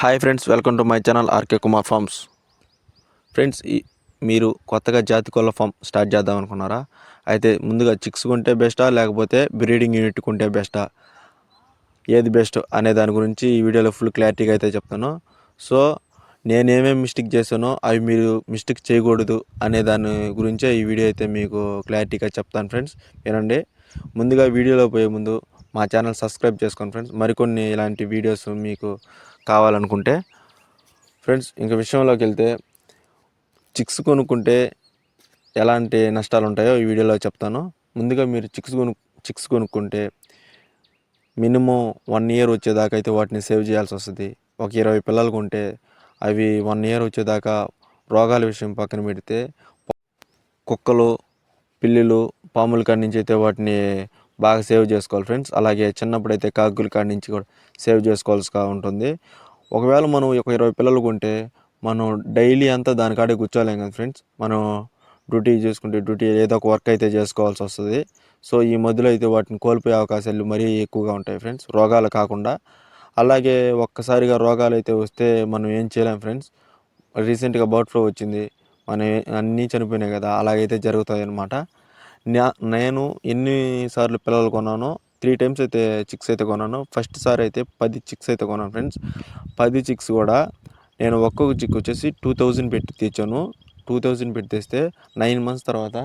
Hi friends welcome to my channel RK Kumar farms. Friends ఈ మీరు కొత్తగా జాతి కోళ్ళ ఫామ్ స్టార్ట్ చేద్దాం అనుకున్నారా? అయితే ముందుగా చిక్స్ కొంటే బెస్టా లేకపోతే బ్రీడింగ్ యూనిట్ కొంటే బెస్టా? ఏది బెస్ట్ అనే దాని గురించి ఈ వీడియోలో ఫుల్ క్లారిటీగా అయితే చెప్తాను. సో నేనేమేమి మిస్టేక్ చేశానో అవి మీరు మిస్టేక్ చేయకూడదు అనే దాని గురించే ఈ వీడియో అయితే మీకు క్లారిటీగా చెప్తాను ఫ్రెండ్స్. వినండి. ముందుగా వీడియోలో పోయే ముందు మా ఛానల్ సబ్స్క్రైబ్ చేసుకోండి ఫ్రెండ్స్. మరికొన్ని ఇలాంటి వీడియోస్ మీకు కావాలనుకుంటే ఫ్రెండ్స్ ఇంక విషయంలోకి వెళ్తే చిక్స్ కొనుక్కుంటే ఎలాంటి నష్టాలు ఉంటాయో ఈ వీడియోలో చెప్తాను. ముందుగా మీరు చిక్స్ కొను చిక్స్ కొనుక్కుంటే మినిమం వన్ ఇయర్ వచ్చేదాకా అయితే వాటిని సేవ్ చేయాల్సి వస్తుంది. ఒక ఇరవై పిల్లలు కొంటే అవి వన్ ఇయర్ వచ్చేదాకా రోగాల విషయం పక్కన పెడితే కుక్కలు పిల్లులు పాములు కాడి నుంచి అయితే వాటిని బాగా సేవ్ చేసుకోవాలి ఫ్రెండ్స్. అలాగే చిన్నప్పుడైతే అయితే కాకుల కాడి నుంచి కూడా సేవ్ చేసుకోవాల్సి ఉంటుంది. ఒకవేళ మనం ఒక ఇరవై పిల్లలు కొంటే మనం డైలీ అంతా దాని కాడే కూర్చోలేం కదా ఫ్రెండ్స్. మనం డ్యూటీ చేసుకుంటే డ్యూటీ ఏదో ఒక వర్క్ అయితే చేసుకోవాల్సి వస్తుంది. సో ఈ మధ్యలో అయితే వాటిని కోల్పోయే అవకాశాలు మరీ ఎక్కువగా ఉంటాయి ఫ్రెండ్స్. రోగాలు కాకుండా. అలాగే ఒక్కసారిగా రోగాలు అయితే వస్తే మనం ఏం చేయలేం ఫ్రెండ్స్. రీసెంట్గా బర్డ్ ఫ్లూ వచ్చింది. మన అన్నీ చనిపోయినాయి కదా. అలాగైతే జరుగుతాయి అన్నమాట. నేను ఎన్నిసార్లు పిల్లలు కొన్నానో త్రీ టైమ్స్ అయితే చిక్స్ అయితే కొన్నాను. ఫస్ట్ సారి అయితే పది చిక్స్ అయితే కొన్నాను ఫ్రెండ్స్. పది చిక్స్ కూడా నేను ఒక్కొక్క చిక్ వచ్చేసి టూ థౌజండ్ పెట్టి తెచ్చాను టూ థౌజండ్ పెట్టి తెస్తే నైన్ మంత్స్ తర్వాత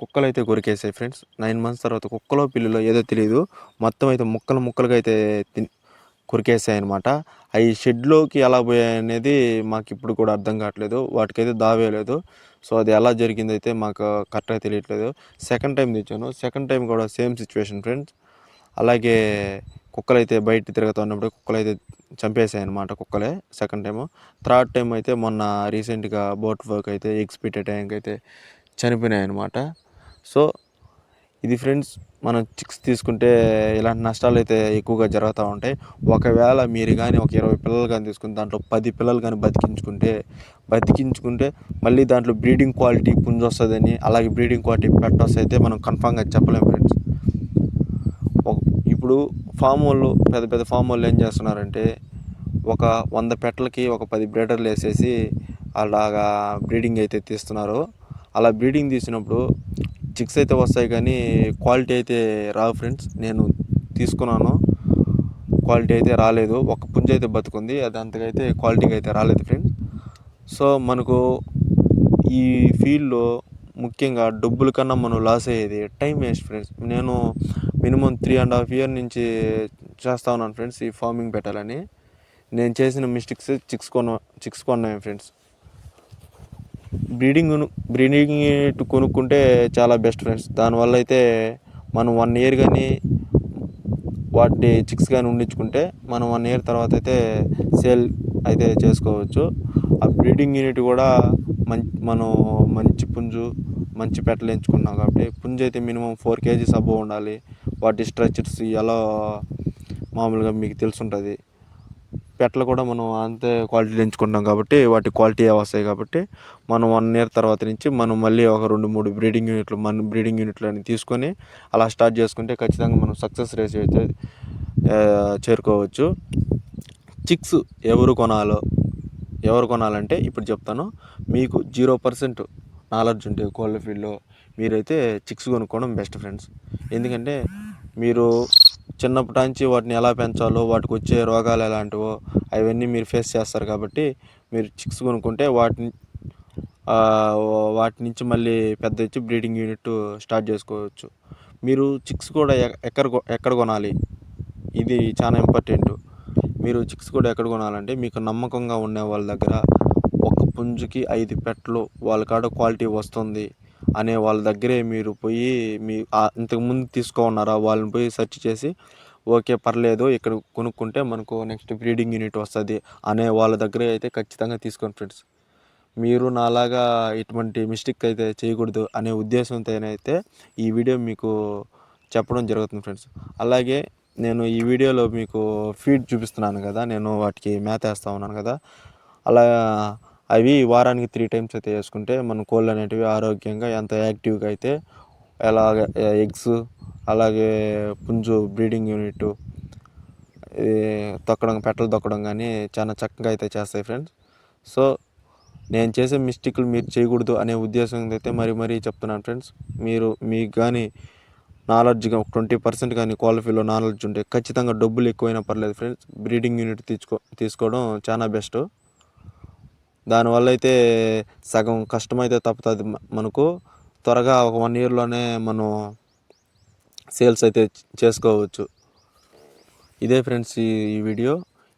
కుక్కలు అయితే కొరికేసాయి ఫ్రెండ్స్. నైన్ మంత్స్ తర్వాత కుక్కలో పిల్లలో ఏదో తెలియదు మొత్తం అయితే ముక్కలు ముక్కలుగా అయితే తిని కురికేసాయి అనమాట అవి షెడ్లోకి ఎలా పోయాయి అనేది మాకు ఇప్పుడు కూడా అర్థం కావట్లేదు. వాటికైతే దావేయలేదు. సో అది ఎలా జరిగింది అయితే మాకు కరెక్ట్గా తెలియట్లేదు. సెకండ్ టైం తెచ్చాను. సెకండ్ టైం కూడా సేమ్ సిచ్యువేషన్ ఫ్రెండ్స్. అలాగే కుక్కలు అయితే బయట తిరుగుతున్నప్పుడు కుక్కలు అయితే చంపేసాయి అనమాట కుక్కలే సెకండ్ టైం థర్డ్ టైం అయితే మొన్న రీసెంట్గా బోట్ వర్క్ అయితే ఎగ్స్ పెట్టే టైంకి అయితే చనిపోయినాయి అనమాట సో ఇది ఫ్రెండ్స్ మనం చిక్స్ తీసుకుంటే ఇలాంటి నష్టాలు అయితే ఎక్కువగా జరుగుతూ ఉంటాయి. ఒకవేళ మీరు కానీ ఒక ఇరవై పిల్లలు కానీ తీసుకుని దాంట్లో పది పిల్లలు కానీ బతికించుకుంటే బతికించుకుంటే మళ్ళీ దాంట్లో బ్రీడింగ్ క్వాలిటీ పుంజు వస్తుందని అలాగే బ్రీడింగ్ క్వాలిటీ పెట్ట వస్తే అయితే మనం కన్ఫామ్గా చెప్పలేము ఫ్రెండ్స్. ఇప్పుడు ఫామ్ వాళ్ళు పెద్ద పెద్ద ఫామ్ వాళ్ళు ఏం చేస్తున్నారంటే ఒక వంద పెట్టలకి ఒక పది బ్రీడర్లు వేసేసి అలాగా బ్రీడింగ్ అయితే తీస్తున్నారు. అలా బ్రీడింగ్ తీసినప్పుడు చిక్స్ అయితే వస్తాయి కానీ క్వాలిటీ అయితే రావు ఫ్రెండ్స్ నేను తీసుకున్నాను. క్వాలిటీ అయితే రాలేదు. ఒక పుంజ అయితే బతుకుంది. అది అంతకైతే క్వాలిటీగా అయితే రాలేదు ఫ్రెండ్స్ సో మనకు ఈ ఫీల్డ్లో ముఖ్యంగా డబ్బుల కన్నా మనం లాస్ అయ్యేది టైం వేస్ట్ ఫ్రెండ్స్ నేను minimum three and half year నుంచి చేస్తా ఉన్నాను ఫ్రెండ్స్ ఈ ఫార్మింగ్ పెట్టాలని. నేను చేసిన మిస్టేక్స్ చిక్స్ కొన చిక్స్ కొన్నాయి ఫ్రెండ్స్ బ్రీడింగ్ బ్రీడింగ్ యూనిట్ కొనుక్కుంటే చాలా బెస్ట్ ఫ్రెండ్స్. దానివల్ల అయితే మనం వన్ ఇయర్ కానీ వాటి చిక్స్ కానీ ఉండించుకుంటే మనం వన్ ఇయర్ తర్వాత అయితే సేల్ అయితే చేసుకోవచ్చు. ఆ బ్రీడింగ్ యూనిట్ కూడా మం మనం మంచి పుంజు మంచి పెట్టలు ఎంచుకున్నాం కాబట్టి పుంజు అయితే మినిమం ఫోర్ కేజీస్ అబోవ్ ఉండాలి. వాటి స్ట్రక్చర్స్ ఎలా మామూలుగా మీకు తెలుసుంటుంది. పెట్టలు కూడా మనం అంతే క్వాలిటీ ఎంచుకుంటాం కాబట్టి వాటి క్వాలిటీ వస్తాయి కాబట్టి మనం వన్ ఇయర్ తర్వాత నుంచి మనం మళ్ళీ ఒక రెండు మూడు బ్రీడింగ్ యూనిట్లు మన బ్రీడింగ్ యూనిట్లని తీసుకొని అలా స్టార్ట్ చేసుకుంటే ఖచ్చితంగా మనం సక్సెస్ రేస్ అయితే చేరుకోవచ్చు. చిక్స్ ఎవరు కొనాలో ఎవరు కొనాలంటే ఇప్పుడు చెప్తాను మీకు జీరో పర్సెంట్ నాలెడ్జ్ ఉంటే కోళ్ళ ఫీల్డ్లో మీరైతే చిక్స్ కొనుక్కోవడం బెస్ట్ ఫ్రెండ్స్. ఎందుకంటే మీరు చిన్నప్పటి నుంచి వాటిని ఎలా పెంచాలో వాటికి వచ్చే రోగాలు ఎలాంటివో అవన్నీ మీరు ఫేస్ చేస్తారు కాబట్టి మీరు చిక్స్ కొనుక్కుంటే వాటిని వాటి నుంచి మళ్ళీ పెద్ద ఇచ్చి బ్రీడింగ్ యూనిట్ స్టార్ట్ చేసుకోవచ్చు. మీరు చిక్స్ కూడా ఎక్కడ కొ- ఎక్కడ కొనాలి? ఇది చాలా ఇంపార్టెంట్ మీరు చిక్స్ కూడా ఎక్కడ కొనాలంటే మీకు నమ్మకంగా ఉండే వాళ్ళ దగ్గర ఒక పుంజుకి ఐదు పెట్టలు వాళ్ళ కాడ క్వాలిటీ వస్తుంది. అనే వాళ్ళ దగ్గరే మీరు పోయి మీ ఇంతకుముందు తీసుకో ఉన్నారా వాళ్ళని పోయి సెర్చ్ చేసి ఓకే పర్లేదు ఇక్కడ కొనుక్కుంటే మనకు నెక్స్ట్ బ్రీడింగ్ యూనిట్ వస్తుంది అనే వాళ్ళ దగ్గర అయితే ఖచ్చితంగా తీసుకోండి ఫ్రెండ్స్. మీరు నాలాగా ఇటువంటి మిస్టేక్ అయితే చేయకూడదు అనే ఉద్దేశంతోనైతే ఈ వీడియో మీకు చెప్పడం జరుగుతుంది ఫ్రెండ్స్. అలాగే నేను ఈ వీడియోలో మీకు ఫీడ్ చూపిస్తున్నాను కదా నేను వాటికి మేత వేస్తూ ఉన్నాను కదా అలా అవి వారానికి త్రీ టైమ్స్ అయితే వేసుకుంటే మన కోళ్ళు అనేటివి ఆరోగ్యంగా ఎంత యాక్టివ్గా అయితే ఎలాగ ఎగ్స్ అలాగే పుంజు బ్రీడింగ్ యూనిట్ తొక్కడం పెట్టలు తొక్కడం కానీ చాలా చక్కగా అయితే చేస్తాయి ఫ్రెండ్స్. సో నేను చేసే మిస్టేక్లు మీరు చేయకూడదు అనే ఉద్దేశంతో అయితే మరీ మరీ చెప్తున్నాను ఫ్రెండ్స్. మీరు మీకు కానీ నాలెడ్జ్గా ట్వంటీ పర్సెంట్ కానీ క్వాలిఫీలో నాలెడ్జ్ ఉంటే ఖచ్చితంగా డబ్బులు ఎక్కువైనా పర్లేదు ఫ్రెండ్స్. బ్రీడింగ్ యూనిట్ తీసుకో తీసుకోవడం చాలా బెస్ట్. దానివల్ల అయితే సగం కష్టం అయితే తప్పుతుంది మనకు. త్వరగా ఒక వన్ ఇయర్లోనే మనం సేల్స్ అయితే చేసుకోవచ్చు. ఇదే ఫ్రెండ్స్ ఈ ఈ వీడియో.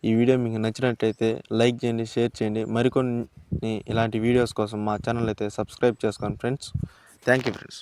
ఈ వీడియో మీకు నచ్చినట్లయితే లైక్ చేయండి షేర్ చేయండి. మరికొన్ని ఇలాంటి వీడియోస్ కోసం మా ఛానల్ అయితే సబ్స్క్రైబ్ చేసుకోండి ఫ్రెండ్స్. Thank you friends.